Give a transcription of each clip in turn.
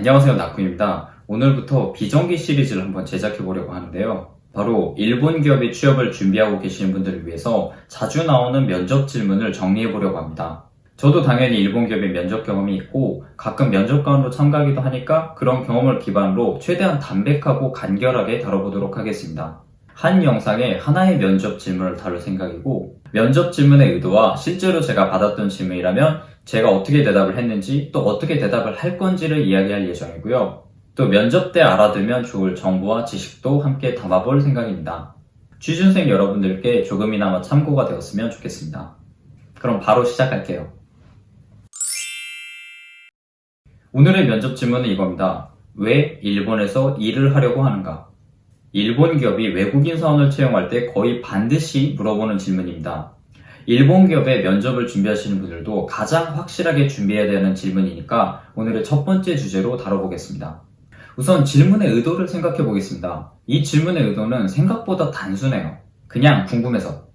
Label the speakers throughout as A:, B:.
A: 안녕하세요 나쿠입니다. 오늘부터 비정기 시리즈를 한번 제작해 보려고 하는데요. 바로 일본 기업에 취업을 준비하고 계시는 분들을 위해서 자주 나오는 면접 질문을 정리해 보려고 합니다. 저도 당연히 일본 기업의 면접 경험이 있고 가끔 면접관으로 참가하기도 하니까 그런 경험을 기반으로 최대한 담백하고 간결하게 다뤄보도록 하겠습니다. 한 영상에 하나의 면접 질문을 다룰 생각이고 면접 질문의 의도와 실제로 제가 받았던 질문이라면 제가 어떻게 대답을 했는지 또 어떻게 대답을 할 건지를 이야기할 예정이고요. 또 면접 때 알아두면 좋을 정보와 지식도 함께 담아볼 생각입니다. 취준생 여러분들께 조금이나마 참고가 되었으면 좋겠습니다. 그럼 바로 시작할게요. 오늘의 면접 질문은 이겁니다. 왜 일본에서 일을 하려고 하는가? 일본 기업이 외국인 사원을 채용할 때 거의 반드시 물어보는 질문입니다. 일본 기업의 면접을 준비하시는 분들도 가장 확실하게 준비해야 되는 질문이니까 오늘의 첫 번째 주제로 다뤄보겠습니다. 우선 질문의 의도를 생각해 보겠습니다. 이 질문의 의도는 생각보다 단순해요. 그냥 궁금해서.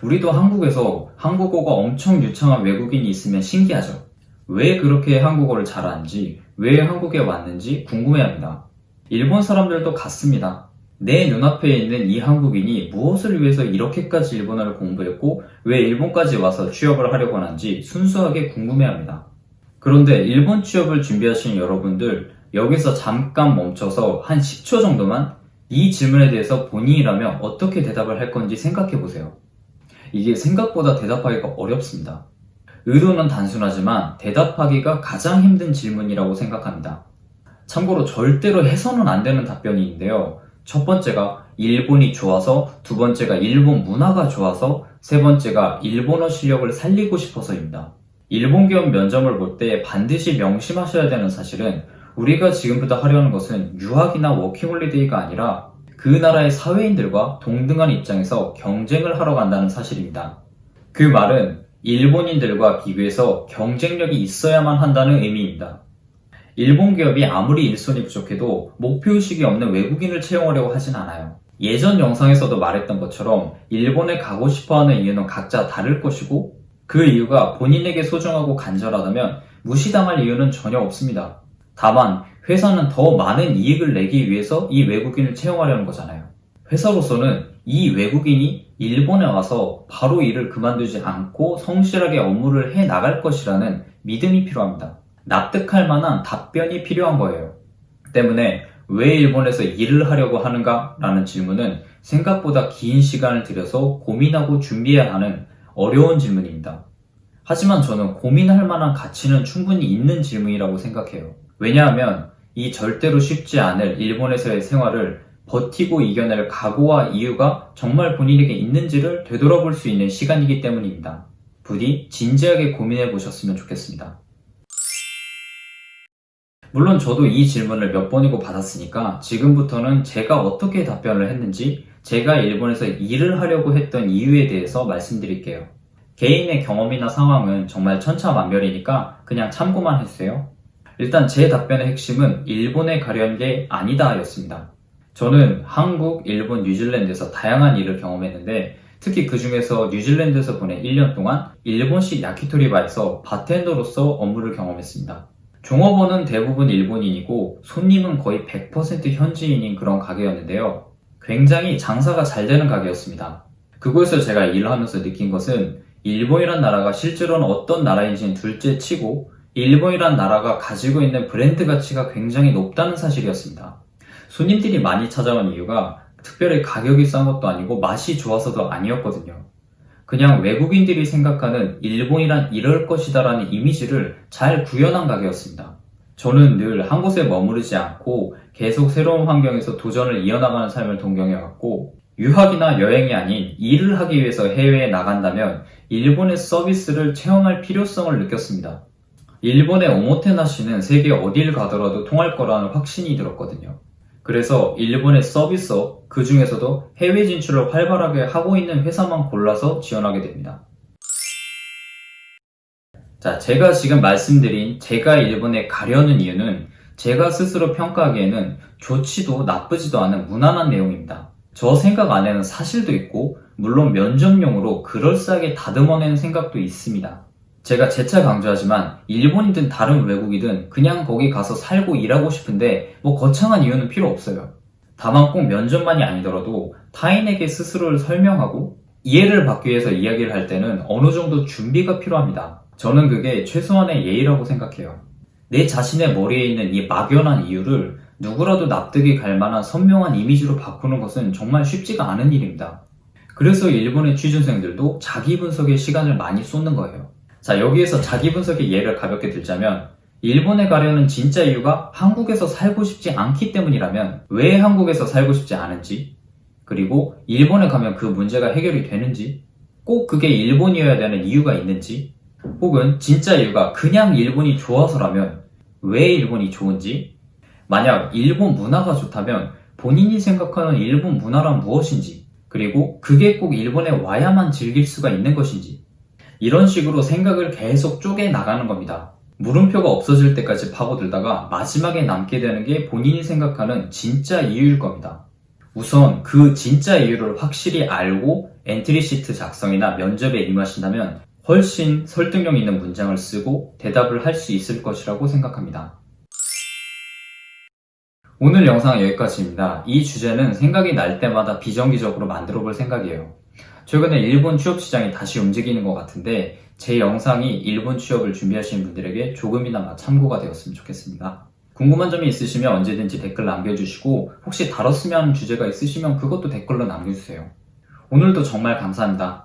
A: 우리도 한국에서 한국어가 엄청 유창한 외국인이 있으면 신기하죠. 왜 그렇게 한국어를 잘하는지, 왜 한국에 왔는지 궁금해합니다. 일본 사람들도 같습니다. 내 눈앞에 있는 이 한국인이 무엇을 위해서 이렇게까지 일본어를 공부했고 왜 일본까지 와서 취업을 하려고 하는지 순수하게 궁금해합니다. 그런데 일본 취업을 준비하시는 여러분들 여기서 잠깐 멈춰서 한 10초 정도만 이 질문에 대해서 본인이라면 어떻게 대답을 할 건지 생각해 보세요. 이게 생각보다 대답하기가 어렵습니다. 의도는 단순하지만 대답하기가 가장 힘든 질문이라고 생각합니다. 참고로 절대로 해서는 안 되는 답변인데요. 첫 번째가 일본이 좋아서, 두 번째가 일본 문화가 좋아서, 세 번째가 일본어 실력을 살리고 싶어서입니다. 일본 기업 면접을 볼 때 반드시 명심하셔야 되는 사실은 우리가 지금부터 하려는 것은 유학이나 워킹홀리데이가 아니라 그 나라의 사회인들과 동등한 입장에서 경쟁을 하러 간다는 사실입니다. 그 말은 일본인들과 비교해서 경쟁력이 있어야만 한다는 의미입니다. 일본 기업이 아무리 일손이 부족해도 목표의식이 없는 외국인을 채용하려고 하진 않아요. 예전 영상에서도 말했던 것처럼 일본에 가고 싶어 하는 이유는 각자 다를 것이고 그 이유가 본인에게 소중하고 간절하다면 무시당할 이유는 전혀 없습니다. 다만 회사는 더 많은 이익을 내기 위해서 이 외국인을 채용하려는 거잖아요. 회사로서는 이 외국인이 일본에 와서 바로 일을 그만두지 않고 성실하게 업무를 해 나갈 것이라는 믿음이 필요합니다. 납득할 만한 답변이 필요한 거예요. 때문에 왜 일본에서 일을 하려고 하는가? 라는 질문은 생각보다 긴 시간을 들여서 고민하고 준비해야 하는 어려운 질문입니다. 하지만 저는 고민할 만한 가치는 충분히 있는 질문이라고 생각해요. 왜냐하면 이 절대로 쉽지 않을 일본에서의 생활을 버티고 이겨낼 각오와 이유가 정말 본인에게 있는지를 되돌아볼 수 있는 시간이기 때문입니다. 부디 진지하게 고민해 보셨으면 좋겠습니다. 물론 저도 이 질문을 몇 번이고 받았으니까 지금부터는 제가 어떻게 답변을 했는지 제가 일본에서 일을 하려고 했던 이유에 대해서 말씀드릴게요. 개인의 경험이나 상황은 정말 천차만별이니까 그냥 참고만 해주세요. 일단 제 답변의 핵심은 일본에 가려는 게 아니다 였습니다. 저는 한국, 일본, 뉴질랜드에서 다양한 일을 경험했는데 특히 그 중에서 뉴질랜드에서 보낸 1년 동안 일본식 야키토리바에서 바텐더로서 업무를 경험했습니다. 종업원은 대부분 일본인이고 손님은 거의 100% 현지인인 그런 가게였는데요. 굉장히 장사가 잘 되는 가게였습니다. 그곳에서 제가 일을 하면서 느낀 것은 일본이란 나라가 실제로는 어떤 나라인지는 둘째 치고 일본이란 나라가 가지고 있는 브랜드 가치가 굉장히 높다는 사실이었습니다. 손님들이 많이 찾아온 이유가 특별히 가격이 싼 것도 아니고 맛이 좋아서도 아니었거든요. 그냥 외국인들이 생각하는 일본이란 이럴 것이다라는 이미지를 잘 구현한 가게였습니다. 저는 늘 한 곳에 머무르지 않고 계속 새로운 환경에서 도전을 이어나가는 삶을 동경해왔고 유학이나 여행이 아닌 일을 하기 위해서 해외에 나간다면 일본의 서비스를 체험할 필요성을 느꼈습니다. 일본의 오모테나시는 세계 어딜 가더라도 통할 거라는 확신이 들었거든요. 그래서 일본의 서비스업, 그 중에서도 해외 진출을 활발하게 하고 있는 회사만 골라서 지원하게 됩니다. 자, 제가 지금 말씀드린 제가 일본에 가려는 이유는 제가 스스로 평가하기에는 좋지도 나쁘지도 않은 무난한 내용입니다. 저 생각 안에는 사실도 있고, 물론 면접용으로 그럴싸하게 다듬어낸 생각도 있습니다. 제가 재차 강조하지만 일본이든 다른 외국이든 그냥 거기 가서 살고 일하고 싶은데 뭐 거창한 이유는 필요 없어요. 다만 꼭 면접만이 아니더라도 타인에게 스스로를 설명하고 이해를 받기 위해서 이야기를 할 때는 어느 정도 준비가 필요합니다. 저는 그게 최소한의 예의라고 생각해요. 내 자신의 머리에 있는 이 막연한 이유를 누구라도 납득이 갈 만한 선명한 이미지로 바꾸는 것은 정말 쉽지가 않은 일입니다. 그래서 일본의 취준생들도 자기 분석에 시간을 많이 쏟는 거예요. 자, 여기에서 자기 분석의 예를 가볍게 들자면, 일본에 가려는 진짜 이유가 한국에서 살고 싶지 않기 때문이라면, 왜 한국에서 살고 싶지 않은지, 그리고 일본에 가면 그 문제가 해결이 되는지, 꼭 그게 일본이어야 되는 이유가 있는지, 혹은 진짜 이유가 그냥 일본이 좋아서라면, 왜 일본이 좋은지, 만약 일본 문화가 좋다면 본인이 생각하는 일본 문화란 무엇인지, 그리고 그게 꼭 일본에 와야만 즐길 수가 있는 것인지, 이런 식으로 생각을 계속 쪼개 나가는 겁니다. 물음표가 없어질 때까지 파고들다가 마지막에 남게 되는 게 본인이 생각하는 진짜 이유일 겁니다. 우선 그 진짜 이유를 확실히 알고 엔트리 시트 작성이나 면접에 임하신다면 훨씬 설득력 있는 문장을 쓰고 대답을 할 수 있을 것이라고 생각합니다. 오늘 영상은 여기까지입니다. 이 주제는 생각이 날 때마다 비정기적으로 만들어 볼 생각이에요. 최근에 일본 취업 시장이 다시 움직이는 것 같은데 제 영상이 일본 취업을 준비하시는 분들에게 조금이나마 참고가 되었으면 좋겠습니다. 궁금한 점이 있으시면 언제든지 댓글 남겨주시고 혹시 다뤘으면 주제가 있으시면 그것도 댓글로 남겨주세요. 오늘도 정말 감사합니다.